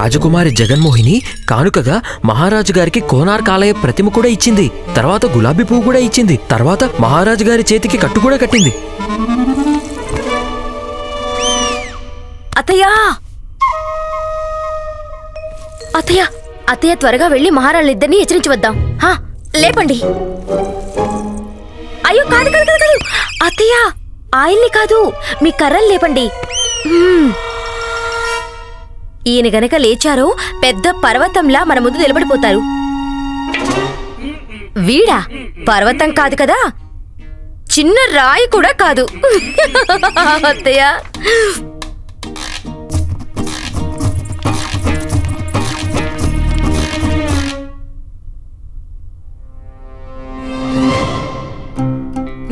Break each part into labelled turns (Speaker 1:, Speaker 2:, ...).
Speaker 1: రాజకుమారి జగన్మోహిని కానుకగా మహారాజు గారికి కోనార్కాలయ ప్రతిమ కూడా ఇచ్చింది. తర్వాత గులాబీ పువ్వు కూడా ఇచ్చింది. తర్వాత మహారాజు గారి చేతికి కట్టు కూడా కట్టింది.
Speaker 2: అతయ్యా అత్తయ్య అతయ్య త్వరగా వెళ్ళి మహారాళ్ళిద్దరిని హెచ్చరించి వద్దాం హా, లేపండి. అయ్యో కాదు కాదు కాదు ఆయన్ని కాదు మీ కర్రలు లేపండి. ఈయన గనక లేచారో పెద్ద పర్వతంలా మన ముందు నిలబడిపోతారు. వీడా? పర్వతం కాదు కదా? చిన్న రాయి కూడా కాదు. అత్తయ్య.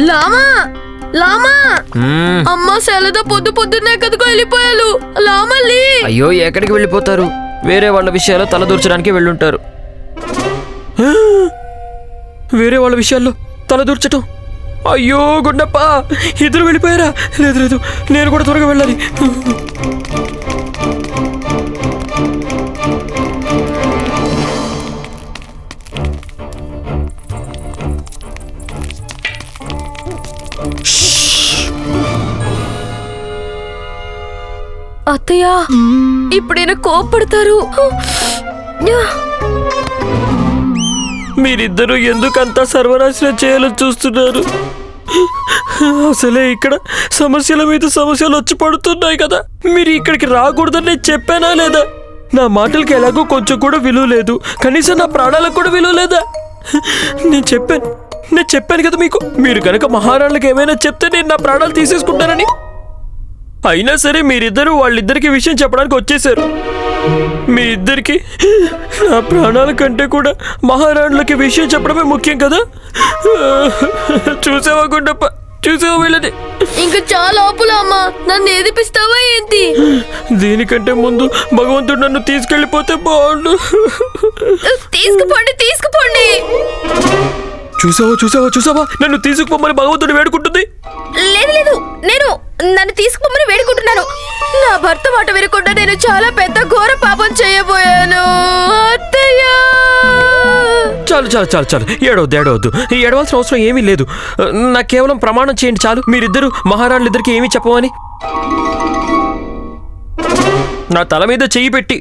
Speaker 2: లామా! లామా!
Speaker 1: మ్మ్.
Speaker 2: అమ్మ సెలద పొద్దు పొద్దున్నే కదుకు వెళ్ళిపోయాలు లామల్లి
Speaker 1: అయ్యో ఎక్కడికి వెళ్ళిపోతారు? వేరే వాళ్ళ విషయాల్లో తలదూర్చడానికి వెళ్ళుంటారు! వేరే వాళ్ళ విషయాల్లో తలదూర్చటం అయ్యో గుండప్ప! ఇద్దరు వెళ్ళిపోయారా? లేదు లేదు. నేను కూడా త్వరగా వెళ్ళాలి.
Speaker 2: అత్తయ్య ఇప్పుడైనా కోప్పడతారు.
Speaker 1: మీరిద్దరూ ఎందుకంత సర్వనాశనం చేయాలని చూస్తున్నారు? అసలే ఇక్కడ సమస్యల మీద సమస్యలు వచ్చి పడుతున్నాయి కదా. మీరు ఇక్కడికి రాకూడదని నేను చెప్పానా లేదా? నా మాటలకి ఎలాగో కొంచెం కూడా విలువ లేదు. కనీసం నా ప్రాణాలకు కూడా విలువ లేదా? నేను చెప్పాను. నేను చెప్పాను కదా మీకు. మీరు కనుక మహారాణులకు ఏమైనా చెప్తే నేను నా ప్రాణాలు తీసేసుకుంటానని. అయినా సరే మీరిద్దరూ వాళ్ళిద్దరికి విషయం చెప్పడానికి వచ్చేసారు మీ ఇద్దరికి నా ప్రాణాల కంటే కూడా మహారాణులకి విషయం చెప్పడమే ముఖ్యం కదా? చూసావా గుండప్ప? చూసావా వీళ్ళని?
Speaker 2: ఇంకా చాలా ఆపులా అమ్మా. నన్ను ఏదిపిస్తావా ఏంటి?
Speaker 1: దీనికంటే ముందు భగవంతుడు నన్ను తీసుకెళ్ళిపోతే బాగుండు.
Speaker 2: తీసుకుపోండి తీసుకుపోండి.
Speaker 1: చూసావా చూసావా చూసావా? నన్ను తీసుకుపోమని భగవంతుడు వేడుకుంటుంది.
Speaker 2: లేదు లేదు. నేను నన్ను తీసుకుపోమని వేడుకుంటున్నాను. నా భర్త మాట వినకుండా నేను చాలా పెద్ద ఘోర పాపం చేయబోయాను. అత్తయ్య!
Speaker 1: చాలు చాలు చాలు చాలు. ఏడవద్దు ఏడవద్దు. ఈ ఏడవలసిన అవసరం ఏమీ లేదు. నాకు కేవలం ప్రమాణం చేయండి చాలు. మీరిద్దరు మహారాణులిద్దరికి ఏమీ చెప్పమని? నా తల మీద చెయ్యి పెట్టి.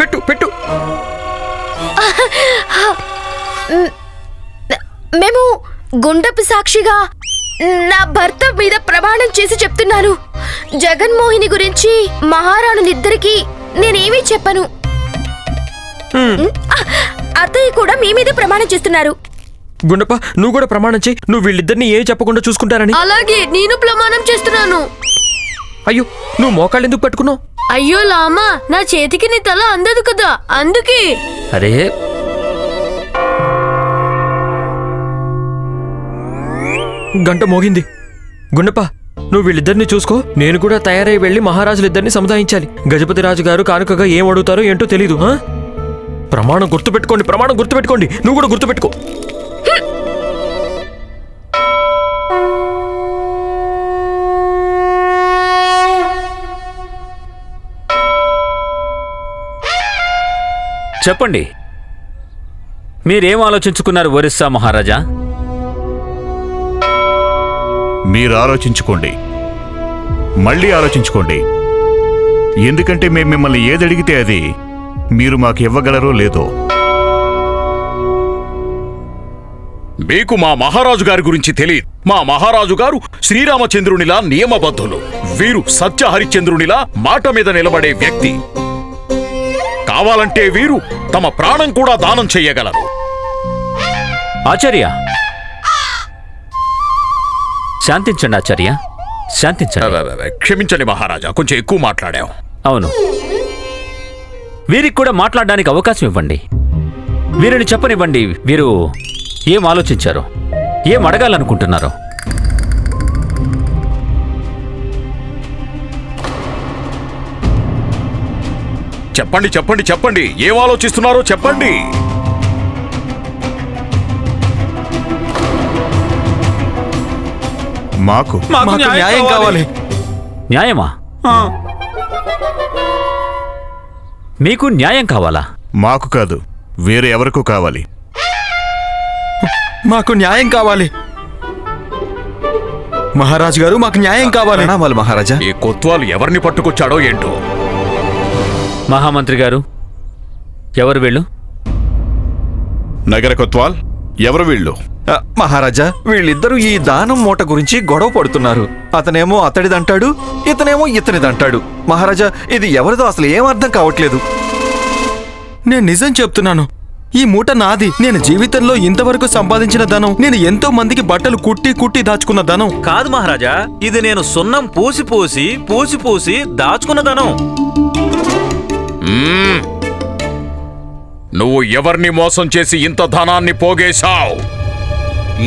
Speaker 1: పెట్టు పెట్టు.
Speaker 2: మేము గుండపు సాక్షిగా నా భర్త మీద ప్రమాణం చేసి చెప్తున్నాను. జగన్మోహిని గురించి మహారాణులిద్దరికీ నేనేమీ చెప్పను. అత్తయ్య కూడా మీ మీద ప్రమాణం చేస్తున్నారు.
Speaker 1: గుండప్ప నువ్వు కూడా ప్రమాణం చేయి. నువ్వు వీళ్ళిద్దరిని ఏం చెప్పకుండా చూసుకుంటారని.
Speaker 2: అలాగే నేను ప్రమాణం చేస్తున్నాను.
Speaker 1: అయ్యో నువ్వు మోకాళ్ళు ఎందుకు పట్టుకున్నావు?
Speaker 2: అయ్యో లామా నా చేతికి నీ తల అందదు కదా అందుకే.
Speaker 1: అరే గంట మోగింది. గుండప్ప నువ్వు వీళ్ళిద్దరిని చూసుకో. నేను కూడా తయారై వెళ్ళి మహారాజులిద్దరిని సముదాయించాలి. గజపతి రాజు గారు కానుకగా ఏం అడుగుతారో ఏంటో తెలీదు ప్రమాణం గుర్తుపెట్టుకోండి ప్రమాణం గుర్తుపెట్టుకోండి. నువ్వు కూడా గుర్తుపెట్టుకో.
Speaker 3: చెప్పండి. మీరేం ఆలోచించుకున్నారు ఒరిస్సా మహారాజా?
Speaker 4: మీరు ఆలోచించుకోండి. మళ్ళీ ఆలోచించుకోండి. ఎందుకంటే మేము మిమ్మల్ని ఏదడిగితే అది మీరు మాకు ఇవ్వగలరో లేదో.
Speaker 5: మీకు మా మహారాజు గారి గురించి తెలియదు. మా మహారాజు గారు శ్రీరామచంద్రునిలా నియమబద్ధులు. వీరు సత్య హరిశ్చంద్రునిలా మాట మీద నిలబడే వ్యక్తి. కావాలంటే వీరు తమ ప్రాణం కూడా దానం చెయ్యగలరు
Speaker 3: ఆచార్య శాంతించండి ఆచార్య. శాంతించండి.
Speaker 5: క్షమించండి మహారాజా కొంచెం ఎక్కువ మాట్లాడాం
Speaker 3: అవును. వీరికి కూడా మాట్లాడడానికి అవకాశం ఇవ్వండి. వీరిని చెప్పనివ్వండి వీరు ఏం ఆలోచించారో ఏం అడగాలనుకుంటున్నారో.
Speaker 5: చెప్పండి చెప్పండి చెప్పండి. ఏం ఆలోచిస్తున్నారో చెప్పండి.
Speaker 4: మాకు.
Speaker 6: మాకు న్యాయం కావాలి.
Speaker 3: న్యాయమా? మీకు న్యాయం కావాలా?
Speaker 4: మాకు కాదు వేరే ఎవరికూ కావాలి.
Speaker 6: మాకు న్యాయం కావాలి. మహారాజు గారు మాకు న్యాయం కావాలి.
Speaker 7: ప్రణామాలు మహారాజా.
Speaker 5: ఈ కొత్వాలు ఎవరిని పట్టుకొచ్చాడో ఏంటో?
Speaker 3: మహామంత్రి గారు ఎవరు వీళ్ళు?
Speaker 4: నగర కొత్వాల్ ఎవరు వీళ్ళు?
Speaker 7: మహారాజా వీళ్ళిద్దరూ ఈ దానం మూట గురించి గొడవ పడుతున్నారు. అతనేమో అతడిదంటాడు ఇతనేమో ఇతనిదంటాడు. మహారాజా ఇది ఎవరిదో అసలు ఏం అర్థం కావట్లేదు.
Speaker 6: నేను నిజం చెప్తున్నాను. ఈ మూట నాది. నేను జీవితంలో ఇంతవరకు సంపాదించిన ధనం నేను ఎంతో మందికి బట్టలు కుట్టి కుట్టి దాచుకున్న ధనం.
Speaker 8: కాదు మహారాజా ఇది నేను సున్నం పూసి పూసి పూసి పూసి దాచుకున్న ధనం.
Speaker 5: నువ్వు ఎవరిని మోసం చేసి ఇంత ధనాన్ని పోగేశావు?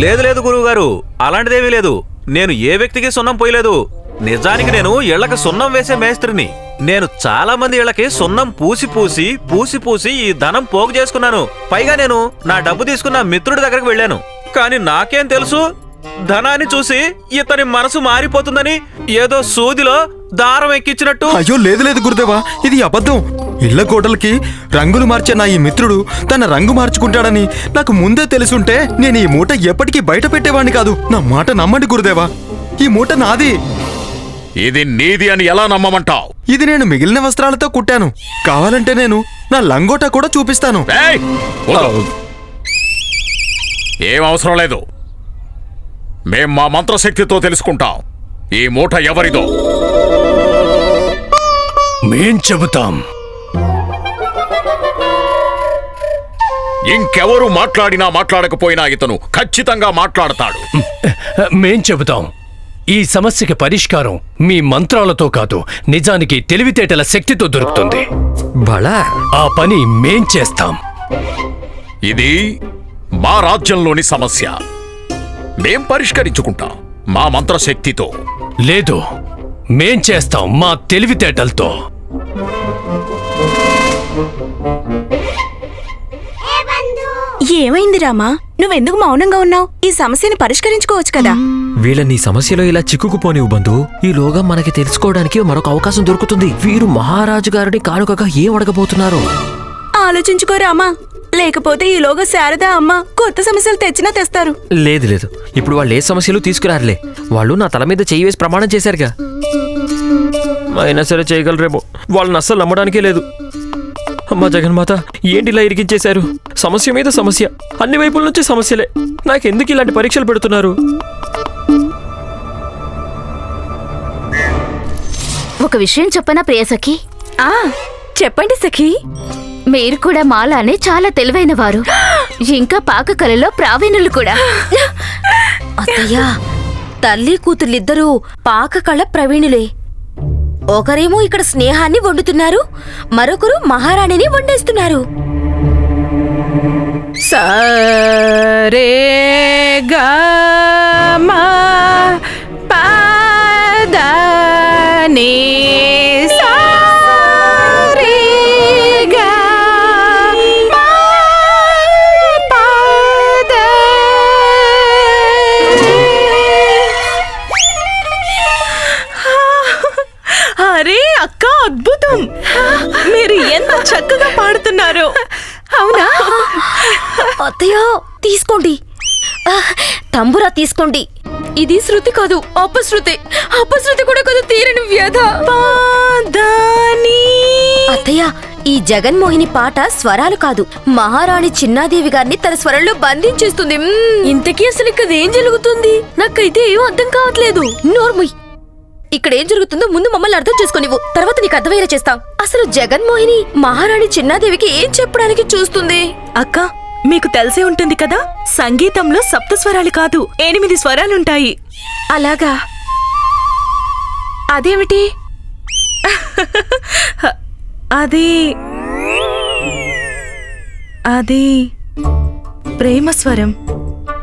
Speaker 8: లేదు లేదు గురువుగారు. అలాంటిదేమీ లేదు. నేను ఏ వ్యక్తికి సున్నం పోయలేదు. నిజానికి నేను ఇళ్ళకు సున్నం వేసే మేస్త్రిని. నేను చాలా మంది ఇళ్ళకి సున్నం పూసి పూసి పూసి పూసి ఈ ధనం పోగు చేసుకున్నాను. పైగా నేను నా డబ్బు తీసుకున్న మిత్రుడి దగ్గరకు వెళ్ళాను. కానీ నాకేం తెలుసు? ధనాన్ని చూసి ఇతని మనసు మారిపోతుందని ఏదో సూదిలో దారం ఎక్కించినట్టు.
Speaker 6: అయ్యో లేదు లేదు గురుదేవా ఇది అబద్ధం. ఇళ్ళ గోడలకి రంగులు మార్చే నా ఈ మిత్రుడు తన రంగు మార్చుకుంటాడని నాకు ముందే తెలుసుంటే నేను ఈ మూట ఎప్పటికీ బయట పెట్టేవాడిని కాదు. నా మాట నమ్మండి గురుదేవా. ఈ మూట నాది.
Speaker 5: ఇది నీది అని ఎలా నమ్మమంటావు?
Speaker 6: ఇది నేను మిగిలిన వస్త్రాలతో కుట్టాను. కావాలంటే నేను నా లంగోటా కూడా చూపిస్తాను.
Speaker 5: ఏం అవసరం లేదు. మేం మా మంత్రశక్తితో తెలుసుకుంటాం. ఈ మూట ఎవరిదో?
Speaker 9: మేం చెబుతాం.
Speaker 5: ఇంకెవరు మాట్లాడినా మాట్లాడకపోయినా ఇతను ఖచ్చితంగా మాట్లాడతాడు.
Speaker 9: మేం చెబుతాం. ఈ సమస్యకి పరిష్కారం మీ మంత్రాలతో కాదు నిజానికి తెలివితేటల శక్తితో దొరుకుతుంది.
Speaker 1: బళా.
Speaker 9: ఆ పని మేం చేస్తాం.
Speaker 5: ఇది మా రాజ్యంలోని సమస్య. మేం పరిష్కరించుకుంటాం మా మంత్రశక్తితో.
Speaker 9: లేదు మేం చేస్తాం మా తెలివితేటలతో.
Speaker 2: ఏమైంది రామా? నువ్వెందుకు మౌనంగా ఉన్నావు? ఈ సమస్యని పరిష్కరించుకోవచ్చు కదా.
Speaker 1: వీళ్ళని ఈ సమస్యలో ఇలా చిక్కుకుపోనివ్వు బంధు. ఈలోగా మనకి తెలుసుకోవడానికి మరొక అవకాశం దొరుకుతుంది. వీరు మహారాజు గారిని కానుకగా ఏం అడగబోతున్నారు?
Speaker 2: ఆలోచించుకో రామా. లేకపోతే ఈలోగా శారదా అమ్మ కొత్త సమస్యలు తెచ్చినా తెస్తారు.
Speaker 1: లేదు లేదు. ఇప్పుడు వాళ్ళు ఏ సమస్యలు తీసుకురారులే. వాళ్ళు నా తల మీద చేయి వేసి ప్రమాణం చేశారుగా. అయినా సరే చేయగలరేమో. వాళ్ళని అస్సలు నమ్మడానికే లేదు. అమ్మా జగన్మాత ఏంటి ఇలా ఇరికించేశారు? సమస్య మీద సమస్య అన్ని వైపుల నుంచి సమస్యలే. నాకెందుకు ఇలాంటి పరీక్షలు పెడుతున్నారు?
Speaker 10: ఒక విషయం చెప్పనా ప్రియసఖి
Speaker 2: ఆ చెప్పండి సఖీ.
Speaker 10: మీరు కూడా మాలానే చాలా తెలివైన వారు. ఇంకా పాకకలలో ప్రావీణులు కూడా.
Speaker 2: అత్తయ్య తల్లి కూతుర్లిద్దరూ పాకకళ ప్రవీణులే. ఒకరేమో ఇక్కడ స్నేహాన్ని వండుతున్నారు మరొకరు మహారాణిని వండేస్తున్నారు. సరే
Speaker 11: అరే అవునా?
Speaker 2: అత్తయ్య తీసుకోండి. తంబురా తీసుకోండి. ఇది శృతి కాదు అపశృతి. అపశృతి కూడా కాదు తీరని వ్యధ. అత్తయ్య ఈ జగన్మోహిని పాట స్వరాలు కాదు. మహారాణి చిన్నాదేవి గారిని తన స్వరంలో బంధించేస్తుంది. ఇంతకీ అసలు ఇక్కడ ఏం జరుగుతుంది? నాకైతే ఏం అర్థం కావట్లేదు. నోర్ముయ్. ఇక్కడ ఏం జరుగుతుందో ముందు మమ్మల్ని అర్థం చేసుకునివ్వు. తర్వాత నీకు అర్థమయ్యేలా చేస్తాం. అసలు జగన్మోహిని మహారాణి చిన్నాదేవికి ఏం చెప్పడానికి చూస్తుంది?
Speaker 11: అక్క మీకు తెలిసే ఉంటుంది కదా సంగీతంలో సప్త స్వరాలు కాదు ఎనిమిది స్వరాలుంటాయి.
Speaker 2: అలాగా? అదేమిటి?
Speaker 11: అది అది ప్రేమ స్వరం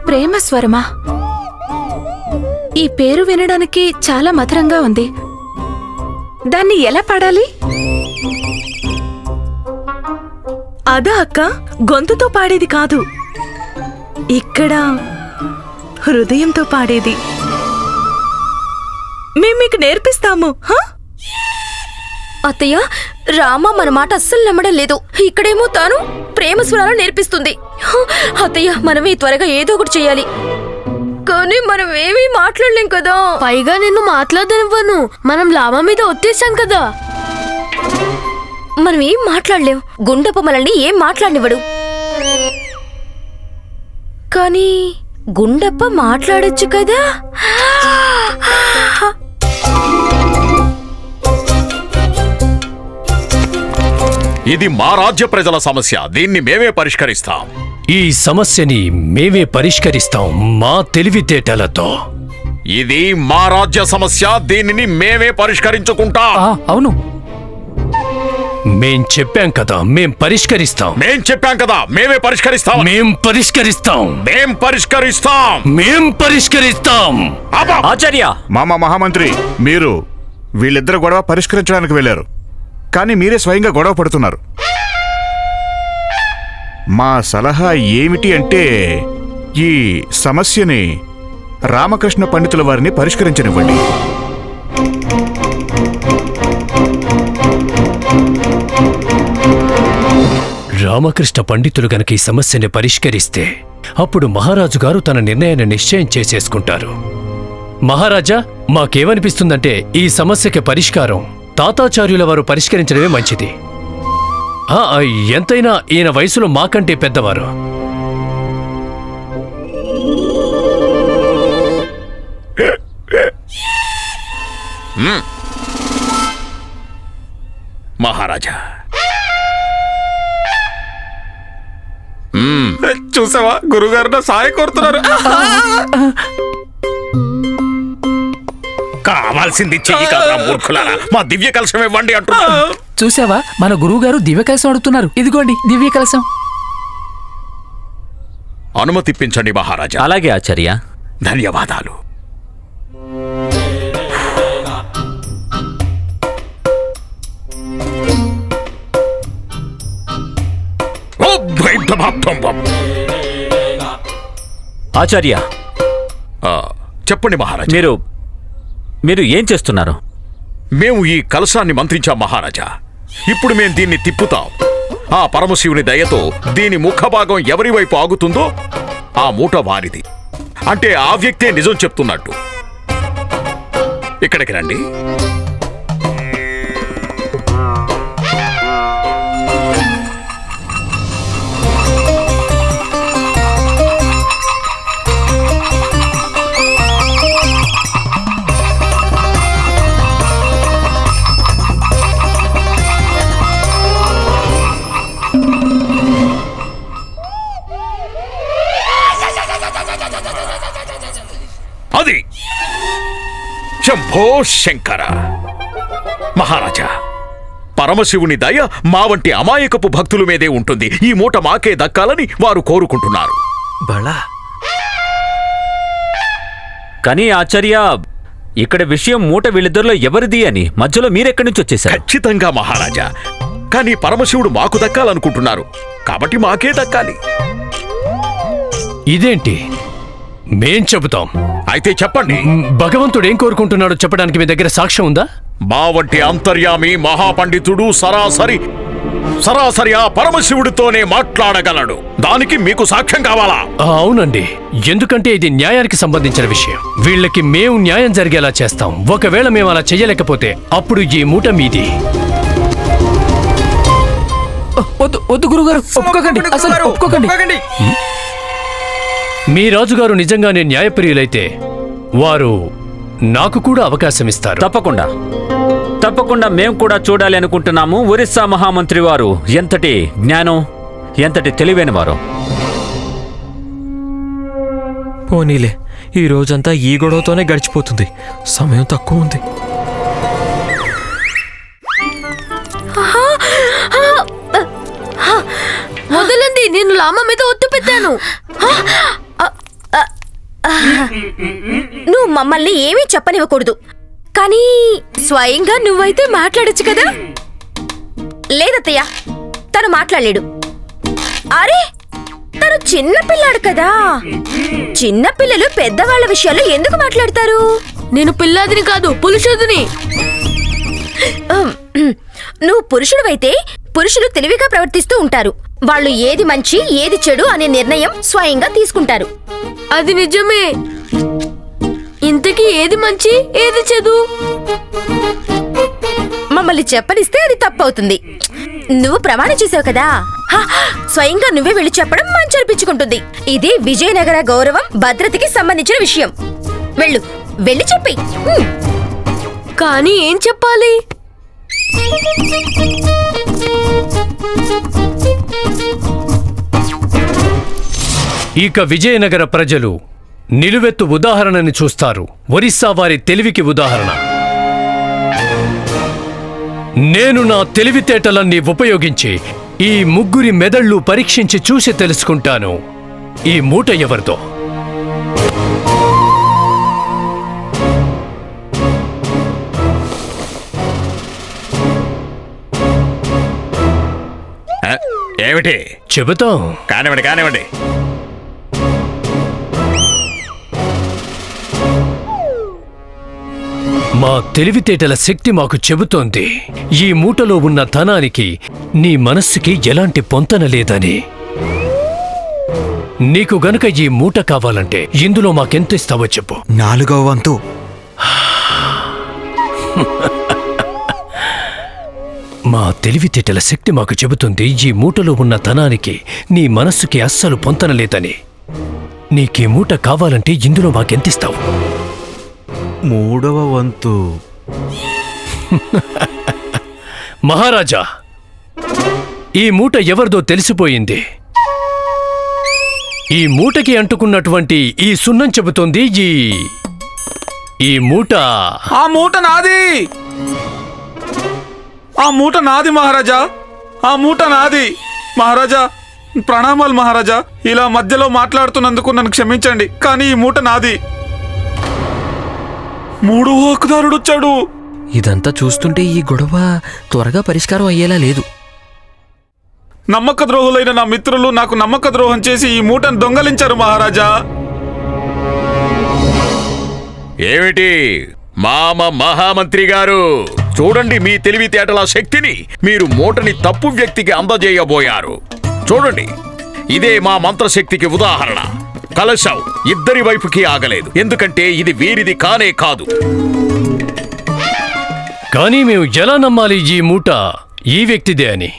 Speaker 2: ప్రేమ స్వరమా ఈ పేరు వినడానికి చాలా మధురంగా ఉంది. దాన్ని ఎలా పాడాలి?
Speaker 11: అదా అక్క గొంతుతో పాడేది కాదు. ఇక్కడ హృదయంతో పాడేది. మేం మీకు నేర్పిస్తాము
Speaker 2: అత్తయ్య రామ మన మాట అస్సలు నమ్మడం లేదు. ఇక్కడేమో తాను ప్రేమ స్వరాలు నేర్పిస్తుంది అత్తయ్య మనమే త్వరగా ఏదో ఒకటి చేయాలి. కానీ మనం ఏమీ మాట్లాడలేం కదా.
Speaker 12: పైగా నిన్ను మాట్లాడనివ్వను. మనం లామా మీద ఒత్తేసాం కదా.
Speaker 2: మనం ఏం మాట్లాడలేం. గుండప్ప మనల్ని ఏం మాట్లాడినివ్వడు. కానీ గుండప్ప మాట్లాడొచ్చు కదా.
Speaker 5: ఇది మా రాజ్య ప్రజల సమస్య. దీన్ని మేమే పరిష్కరిస్తాం.
Speaker 9: ఈ సమస్యని మేమే పరిష్కరిస్తాం మా తెలివితేటలతో.
Speaker 5: ఇది మా రాజ్య సమస్య దీనిని మేమే పరిష్కరించుకుంటాం.
Speaker 3: అవును.
Speaker 9: మేం చెప్పాం కదా మేం పరిష్కరిస్తాం.
Speaker 5: మేం చెప్పాం కదా మేమే పరిష్కరిస్తాం.
Speaker 9: మేం పరిష్కరిస్తాం.
Speaker 5: మేం పరిష్కరిస్తాం.
Speaker 9: మేం పరిష్కరిస్తాం!
Speaker 3: ఆచార్య!
Speaker 4: మామ మహామంత్రి మీరు వీళ్ళిద్దరు గొడవ పరిష్కరించడానికి వెళ్ళారు. కానీ మీరే స్వయంగా గొడవ పడుతున్నారు. మా సలహా ఏమిటి అంటే ఈ సమస్యని రామకృష్ణ పండితుల వారిని పరిష్కరించనివ్వండి.
Speaker 9: రామకృష్ణ పండితులు గనక ఈ సమస్యని పరిష్కరిస్తే అప్పుడు మహారాజు గారు తన నిర్ణయాన్ని నిశ్చయం చేసేసుకుంటారు. మహారాజా మాకేమనిపిస్తుందంటే ఈ సమస్యకి పరిష్కారం తాతాచార్యుల వారు పరిష్కరించడమే మంచిది. ఎంతైనా ఈయన వయసులో మాకంటే పెద్దవారు.
Speaker 5: మహారాజా.
Speaker 6: చూసావా? గురుగారు నా సాయం కోరుతున్నారు.
Speaker 5: కావాల్సింది చెయ్యి మూర్ఖులారా. మా దివ్య కలశం ఇవ్వండి అంటున్నా.
Speaker 3: చూసావా మన గురువు గారు దివ్య కలశం అడుగుతున్నారు ఇదిగోండి దివ్య కలశం
Speaker 5: అనుమతిప్పించండి మహారాజా.
Speaker 3: అలాగే ఆచార్య.
Speaker 5: ధన్యవాదాలు.
Speaker 3: ఆచార్య
Speaker 5: ఆ, చెప్పండి మహారాజా.
Speaker 3: మీరు మీరు ఏం చేస్తున్నారు?
Speaker 5: మేము ఈ కలశాన్ని మంత్రించాం మహారాజా. ఇప్పుడు మేము దీన్ని తిప్పుతాం. ఆ పరమశివుని దయతో దీని ముఖభాగం ఎవరి వైపు ఆగుతుందో ఆ మూట వారిది. అంటే ఆ వ్యక్తే నిజం చెప్తున్నట్టు. ఇక్కడికి రండి. శంభో శంకర. మహారాజా పరమశివుని దయ మా వంటి అమాయకపు భక్తుల మీదే ఉంటుంది. ఈ మూట మాకే దక్కాలని వారు కోరుకుంటున్నారు.
Speaker 7: బళా.
Speaker 3: కానీ ఆచార్య ఇక్కడ విషయం మూట వీళ్ళిద్దరిలో ఎవరిది అని మధ్యలో మీరెక్కడి నుంచి వచ్చేసారు
Speaker 5: ఖచ్చితంగా మహారాజా. కానీ పరమశివుడు మాకు దక్కాలనుకుంటున్నారు. కాబట్టి మాకే దక్కాలి.
Speaker 9: ఇదేంటి? మేం చెబుతాం.
Speaker 5: అయితే చెప్పండి.
Speaker 9: భగవంతుడు ఏం కోరుకుంటున్నాడో చెప్పడానికి మీ దగ్గర సాక్ష్యం ఉందా?
Speaker 5: మా వంటి అంతర్యామి మహాపండితుడు సరాసరి సరాసరి ఆ పరమశివుడితోనే మాట్లాడగలడు. దానికి మీకు సాక్ష్యం కావాలా?
Speaker 9: అవునండి. ఎందుకంటే ఇది న్యాయానికి సంబంధించిన విషయం. వీళ్ళకి మేము న్యాయం జరిగేలా చేస్తాం. ఒకవేళ మేము అలా చెయ్యలేకపోతే అప్పుడు ఈ మూట మీది.
Speaker 3: వద్దు వద్దు గురుగారు ఒప్పుకోకండి. అసలు ఒప్పుకోకండి.
Speaker 9: మీ రాజుగారు నిజంగానే న్యాయప్రియులైతే వారు నాకు కూడా అవకాశం ఇస్తారు.
Speaker 3: తప్పకుండా. తప్పకుండా మేము కూడా చూడాలి అనుకుంటున్నాము ఒరిస్సా మహామంత్రి వారు. ఎంతటి జ్ఞానం ఎంతటి తెలివైన వారు.
Speaker 1: పోనీలే ఈ రోజంతా ఈ గొడవతోనే గడిచిపోతుంది. సమయం తక్కువ ఉంది.
Speaker 12: వదలండి నేను లామా మీద ఒత్తు పెట్టాను
Speaker 2: నువ్వు మమ్మల్ని ఏమీ చెప్పనివ్వకూడదు. కానీ స్వయంగా నువ్వైతే మాట్లాడొచ్చు కదా? లేదత్తయ్య తను మాట్లాడలేడు. అరే తను చిన్న పిల్లాడు కదా. చిన్న పిల్లలు పెద్దవాళ్ళ విషయాల్లో ఎందుకు మాట్లాడతారు?
Speaker 12: నేను పిల్లాదిని కాదు పులుషుదిని
Speaker 2: నువ్వు పురుషుడివైతే పురుషులు తెలివిగా ప్రవర్తిస్తూ ఉంటారు. వాళ్ళు ఏది మంచి ఏది చెడు అనే నిర్ణయం స్వయంగా తీసుకుంటారు.
Speaker 12: అది నిజమే. ఇంతకీ ఏది మంచి ఏది చెడు?
Speaker 2: మమ్మల్ని చెప్పనిస్తే అది తప్పవుతుంది. నువ్వు ప్రమాణం చేసావు కదా? స్వయంగా నువ్వే వెళ్ళి చెప్పడం మంచి అనిపించుకుంటుంది. ఇది విజయనగర గౌరవం భద్రతకి సంబంధించిన విషయం. వెళ్ళు వెళ్ళి చెప్పి.
Speaker 12: కానీ ఏం చెప్పాలి?
Speaker 9: ఇక విజయనగర ప్రజలు నిలువెత్తు ఉదాహరణని చూస్తారు. ఒరిస్సా వారి తెలివికి ఉదాహరణ. నేను నా తెలివితేటలన్నీ ఉపయోగించి ఈ ముగ్గురి మెదళ్ళు పరీక్షించి చూసి తెలుసుకుంటాను. ఈ మూట ఎవరిదో?
Speaker 5: ఏమిటి?
Speaker 9: చెబుతాం.
Speaker 5: కానివ్వండి కానివ్వండి.
Speaker 9: మా తెలివితేటల శక్తి మాకు చెబుతోంది. ఈ మూటలో ఉన్న ధనానికి నీ మనస్సుకి ఎలాంటి పొంతన లేదని. నీకు గనుక ఈ మూట కావాలంటే ఇందులో మాకెంత ఇస్తావో చెప్పు.
Speaker 6: నాలుగవ వంతు.
Speaker 9: మా తెలివితేటల శక్తి మాకు చెబుతుంది ఈ మూటలో ఉన్న ధనానికి నీ మనస్సుకి అస్సలు పొంతన లేదని. నీకీ మూట కావాలంటే ఇందులో మాకెంతిస్తావు
Speaker 8: మూడవ వంతు.
Speaker 9: మహారాజా ఈ మూట ఎవరిదో తెలిసిపోయింది. ఈ మూటకి అంటుకున్నటువంటి ఈ సున్నం చెబుతోంది ఈ ఈ మూట.
Speaker 13: ఆ మూట నాది! ఆ మూట నాది మహారాజా. ఆ మూట నాది. మహారాజా ప్రణామాలు మహారాజా. ఇలా మధ్యలో మాట్లాడుతున్నందుకు నన్ను క్షమించండి కానీ ఈ మూట నాది. మూడు హక్కుదారుడు వచ్చాడు
Speaker 1: ఇదంతా చూస్తుంటే ఈ గొడవ త్వరగా పరిష్కారం అయ్యేలా లేదు.
Speaker 13: నమ్మక ద్రోహులైన నా మిత్రులు నాకు నమ్మక ద్రోహం చేసి ఈ మూటను దొంగలించారు మహారాజా.
Speaker 5: ఏమిటి? మామ మహామంత్రి గారు. చూడండి మీ తెలివితేటల శక్తిని మీరు మూటని తప్పు వ్యక్తికి అందజేయబోయారు. చూడండి ఇదే మా మంత్రశక్తికి ఉదాహరణ. కలశం ఇద్దరి వైపుకి ఆగలేదు. ఎందుకంటే ఇది వీరిది కానే కాదు.
Speaker 9: కానీ మేము ఎలా నమ్మాలి ఈ మూట? ఈ వ్యక్తిదే అని.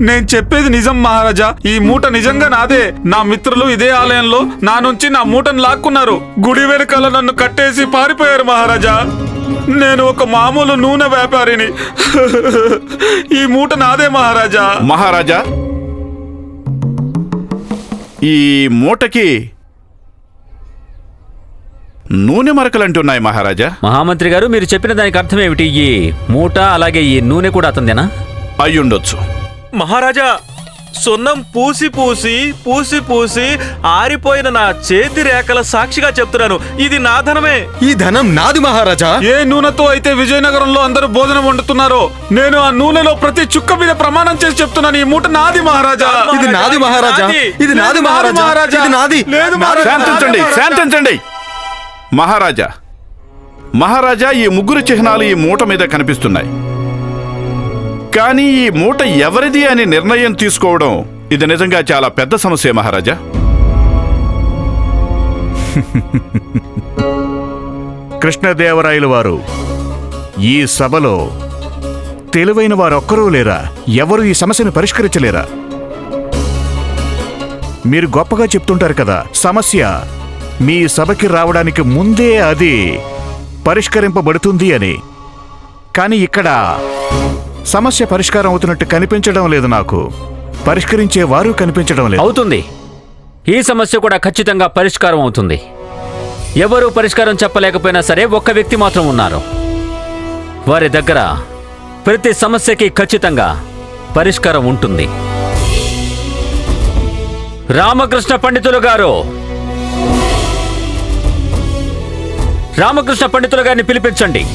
Speaker 13: నేను చెప్పేది నిజం మహారాజా. ఈ మూట నిజంగా నాదే. నా మిత్రులు ఇదే ఆలయంలో నా నుంచి నా మూటను లాక్కున్నారు. గుడి వెనకాల నన్ను కట్టేసి పారిపోయారు మహారాజా. నేను ఒక మామూలు నూనె వ్యాపారిని. ఈ మూట నాదే మహారాజా.
Speaker 4: మహారాజా ఈ మూటకి నూనె మరకలు అంటున్నాయి మహారాజా.
Speaker 3: మహామంత్రి గారు మీరు చెప్పిన దానికి అర్థం ఏమిటి? ఈ మూట అలాగే ఈ నూనె కూడా అతందేనా
Speaker 4: అయ్యుండొచ్చు.
Speaker 8: మహారాజా సున్నం పూసి పూసి పూసి పూసి ఆరిపోయిన నా చేతి రేఖల సాక్షిగా చెప్తున్నాను. ఇది నా ధనమే.
Speaker 6: ఈ ధనం నాది మహారాజా.
Speaker 13: ఏ నూనెతో అయితే విజయనగరంలో అందరూ భోజనం వండుతున్నారో నేను ఆ నూనెలో ప్రతి చుక్క మీద ప్రమాణం చేసి చెప్తున్నాను. ఈ మూట నాది మహారాజా.
Speaker 6: ఇది నాది మహారాజా. ఇది నాది మహారాజా. ఇది నాది.
Speaker 13: లేదు
Speaker 4: శాంతించండి శాంతించండి. మహారాజా మహారాజా ఈ ముగ్గురు చిహ్నాలు ఈ మూట మీద కనిపిస్తున్నాయి. కానీ ఈ మూట ఎవరిది అని నిర్ణయం తీసుకోవడం ఇది నిజంగా చాలా పెద్ద సమస్య మహారాజా. కృష్ణదేవరాయలు వారు ఈ సభలో తెలివైన వారొక్కరూ లేరా? ఎవరు ఈ సమస్యను పరిష్కరించలేరా? మీరు గొప్పగా చెప్తుంటారు కదా సమస్య మీ సభకి రావడానికి ముందే అది పరిష్కరింపబడుతుంది అని. కానీ ఇక్కడ సమస్య పరిష్కారం అవుతున్నట్టు కనిపించడం లేదు నాకు. పరిష్కరించే వారు కనిపించడం లేదు.
Speaker 3: అవుతుంది. ఈ సమస్య కూడా ఖచ్చితంగా పరిష్కారం అవుతుంది. ఎవరు పరిష్కారం చెప్పలేకపోయినా సరే ఒక్క వ్యక్తి మాత్రం ఉన్నారు. వారి దగ్గర ప్రతి సమస్యకి ఖచ్చితంగా పరిష్కారం ఉంటుంది. రామకృష్ణ పండితులు గారు. రామకృష్ణ పండితులు గారిని పిలిపించండి.